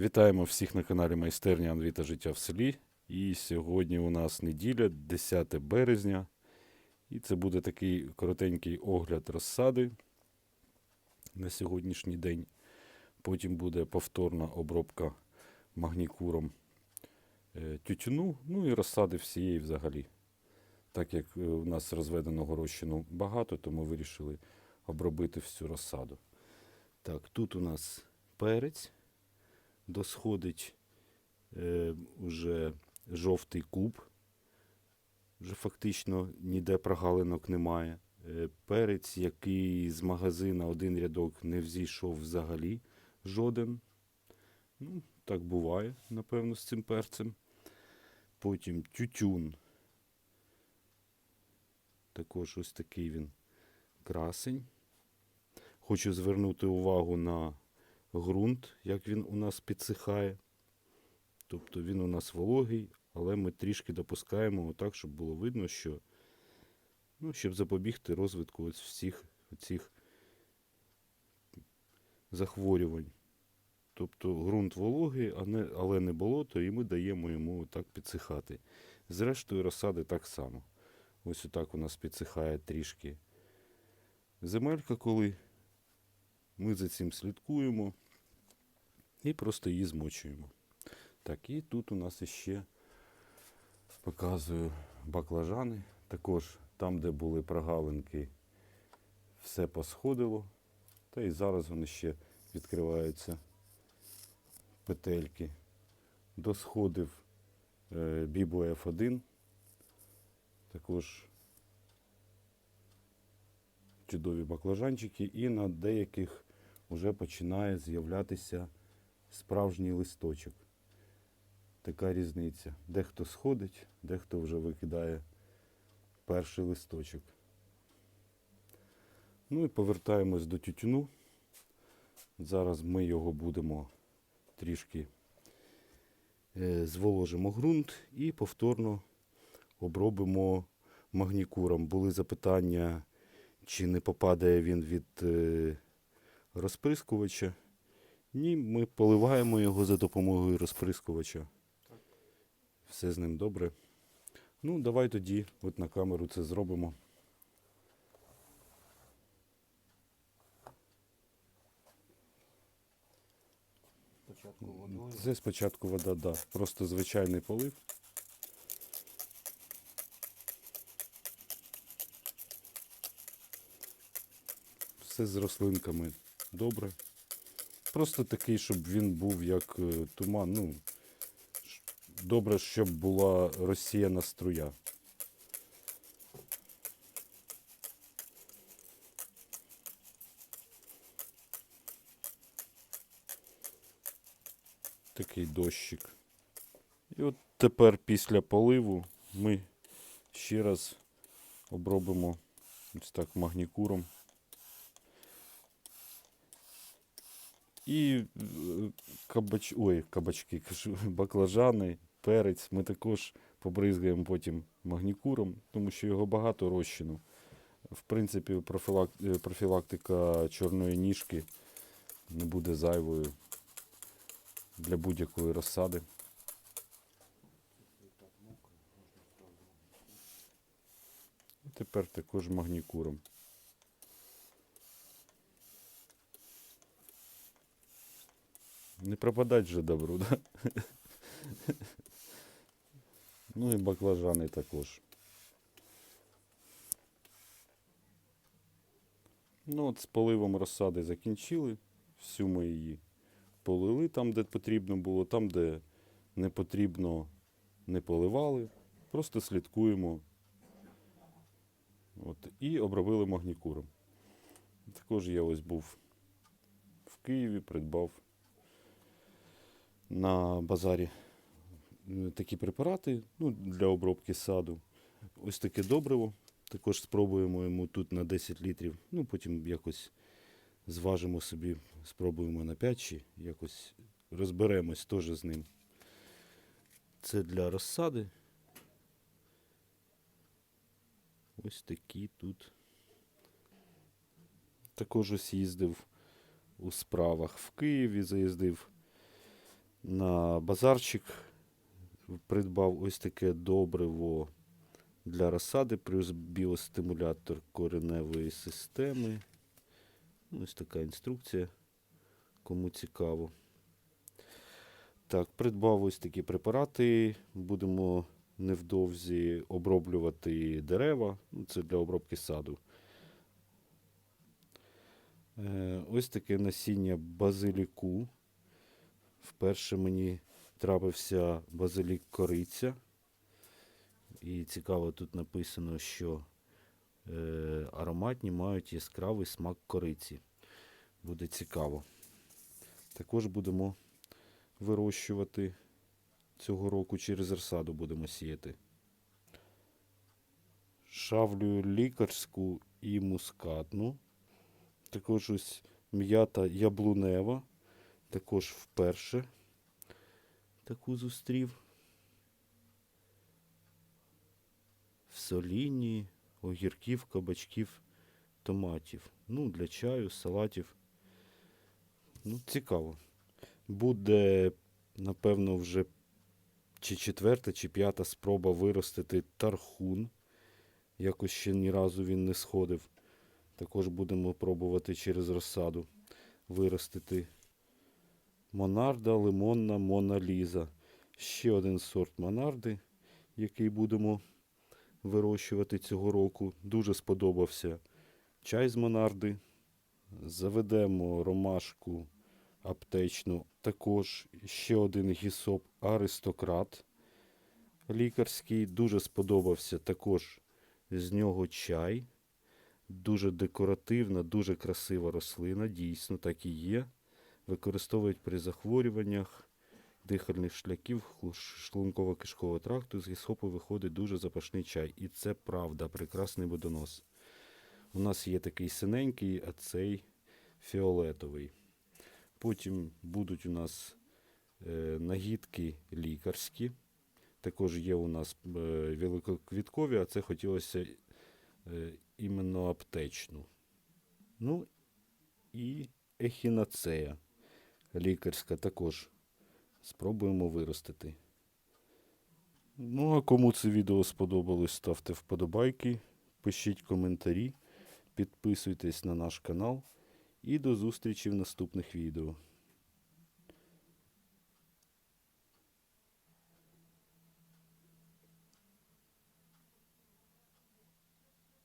Вітаємо всіх на каналі Майстерня Андрій та життя в селі. І сьогодні у нас неділя, 10 березня. І це буде такий коротенький огляд розсади на сьогоднішній день. Потім буде повторна обробка магнікуром е, тютюну, ну і розсади всієї взагалі. Так як е, у нас розведеного розчину багато, то ми вирішили обробити всю розсаду. Так, тут у нас перець досходить е, уже жовтий куб. Вже фактично ніде прогалинок немає. Е, перець, який з магазина один рядок не взійшов взагалі жоден. Ну, так буває, напевно, з цим перцем. Потім тютюн. Також ось такий він красень. Хочу звернути увагу на ґрунт, як він у нас підсихає. Тобто він у нас вологий, але ми трішки допускаємо так, щоб було видно, що ну, щоб запобігти розвитку ось всіх цих захворювань. Тобто ґрунт вологий, але не болото, і ми даємо йому так підсихати. Зрештою, розсади так само. Ось отак у нас підсихає трішки земелька, коли ми за цим слідкуємо і просто її змочуємо. Так, і тут у нас іще показую баклажани. Також там, де були прогалинки, все посходило. Та і зараз вони ще відкриваються петельки. Досходив е, Бібо F1. Також чудові баклажанчики, і на деяких вже починає з'являтися справжній листочок. Така різниця. Дехто сходить, дехто вже викидає перший листочок. Ну і повертаємось до тютюну. Зараз ми його будемо трішки е, зволожимо ґрунт і повторно обробимо магнікуром. Були запитання, чи не попадає він від е, розприскувача. Ні, ми поливаємо його за допомогою розприскувача. Все з ним добре. Ну, давай тоді от на камеру це зробимо. Спочатку водою. Це спочатку вода, да. Просто звичайний полив. Все з рослинками добре. Просто такий, щоб він був як е, туман. Ну, добре, щоб була розсіяна струя. Такий дощик. І от тепер після поливу ми ще раз обробимо ось так магнікуром. І е, кабач... Ой, кабачки, кажу, баклажани, перець ми також побризгаємо потім магнікуром, тому що його багато розчину. В принципі, профілак... е, профілактика чорної ніжки не буде зайвою для будь-якої розсади. Тепер також магнікуром. Не пропадать же добру, да? Ну і баклажани також. Ну от з поливом розсади закінчили. Всю ми її полили там, де потрібно було, там, де не потрібно, не поливали. Просто слідкуємо. От, і обробили магнікуром. Також я ось був в Києві, придбав на базарі е, такі препарати ну, для обробки саду. Ось таке добриво. Також спробуємо йому тут на 10 літрів. Ну, потім якось зважимо собі, спробуємо на 5 чи якось розберемось теж з ним. Це для розсади. Ось такі тут. Також ось їздив у справах в Києві, заїздив на базарчик придбав ось таке добриво для розсади, плюс біостимулятор кореневої системи. Ну, Ось така інструкція, кому цікаво. Так, придбав ось такі препарати. Будемо невдовзі оброблювати дерева. Ну, це для обробки саду. Е, ось таке насіння базиліку. Вперше мені трапився базилік кориця. І цікаво, тут написано, що е, ароматні мають яскравий смак кориці. Буде цікаво. Також будемо вирощувати цього року через розсаду будемо сіяти. Шавлю лікарську і мускатну. Також ось м'ята яблунева. Також вперше таку зустрів. В соліні, огірків, кабачків, томатів. Ну, для чаю, салатів. Ну, цікаво. Буде, напевно, вже чи четверта, чи п'ята спроба виростити тархун. Якось ще ні разу він не сходив. Також будемо пробувати через розсаду виростити Монарда лимонна Мона Ліза. Ще один сорт Монарди, який будемо вирощувати цього року. Дуже сподобався чай з Монарди. Заведемо ромашку аптечну. Також ще один гісоп Аристократ лікарський. Дуже сподобався також з нього чай. Дуже декоративна, дуже красива рослина, дійсно так і є. Використовують при захворюваннях дихальних шляхів, шлунково-кишкового тракту. З гісопу виходить дуже запашний чай. І це правда, прекрасний водонос. У нас є такий синенький, а цей фіолетовий. Потім будуть у нас е, нагідки лікарські. Також є у нас е, великоквіткові, а це хотілося е, іменно аптечну. Ну і ехінацея лікарська також спробуємо виростити. Ну, а кому це відео сподобалось, ставте вподобайки, пишіть коментарі, підписуйтесь на наш канал і до зустрічі в наступних відео.